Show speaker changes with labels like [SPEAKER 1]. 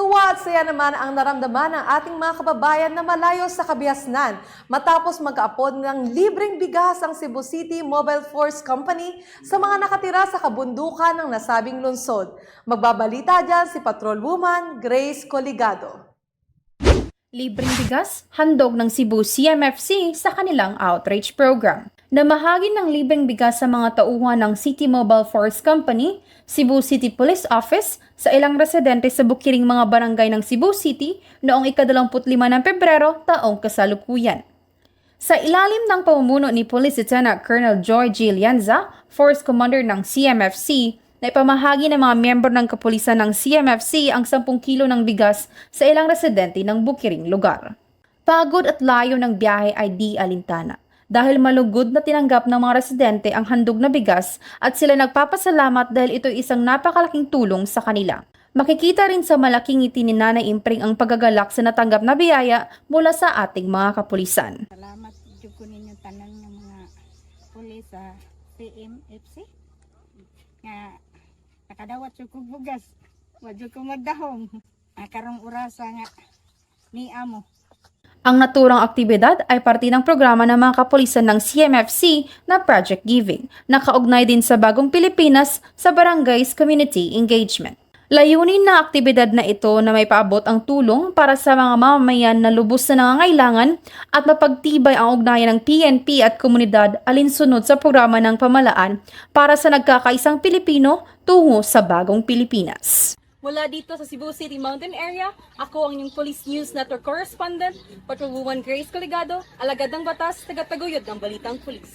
[SPEAKER 1] Tuwa at saya naman ang naramdaman ng ating mga kababayan na malayo sa kabiasnan matapos mag-aapod ng libreng bigas ang Cebu City Mobile Force Company sa mga nakatira sa kabundukan ng nasabing lungsod. Magbabalita dyan si Patrol Woman Grace Coligado.
[SPEAKER 2] Libreng bigas, handog ng Cebu CMFC sa kanilang outreach program. Namahagi ng libreng bigas sa mga tauhan ng City Mobile Force Company, Cebu City Police Office sa ilang residente sa bukiring mga barangay ng Cebu City noong ika-25 ng Pebrero taong kasalukuyan. Sa ilalim ng pamumuno ni Police Lieutenant Colonel Joy G. Lianza, Force Commander ng CMFC, na ipamahagi ng mga miyembro ng kapulisan ng CMFC ang 10 kilo ng bigas sa ilang residente ng bukiring lugar. Pagod at layo ng biyahe ay di alintana dahil malugod na tinanggap ng mga residente ang handog na bigas at sila nagpapasalamat dahil ito isang napakalaking tulong sa kanila. Makikita rin sa malaking ngiti ni Nanay Impring ang pagagalak sa natanggap na biyaya mula sa ating mga kapulisan.
[SPEAKER 3] Salamat ko ninyo tanan ng mga pulis sa PMFC nga nakadawat jud kog bugas wa jud ko magdahom Ah, karong orasa nga ni amo
[SPEAKER 2] Ang naturang aktibidad ay parte ng programa ng mga kapulisan ng CMFC na Project Giving, na kaugnay din sa Bagong Pilipinas sa Barangays Community Engagement. Layunin na aktibidad na ito na may paabot ang tulong para sa mga mamamayan na lubos na nangangailangan at mapagtibay ang ugnayan ng PNP at komunidad alinsunod sa programa ng pamalaan para sa nagkakaisang Pilipino tungo sa Bagong Pilipinas.
[SPEAKER 4] Mula dito sa Cebu City Mountain Area, ako ang inyong Police News Network Correspondent, Patrolwoman Grace Coligado, alagad ng batas, tagataguyod ng Balitang Pulis.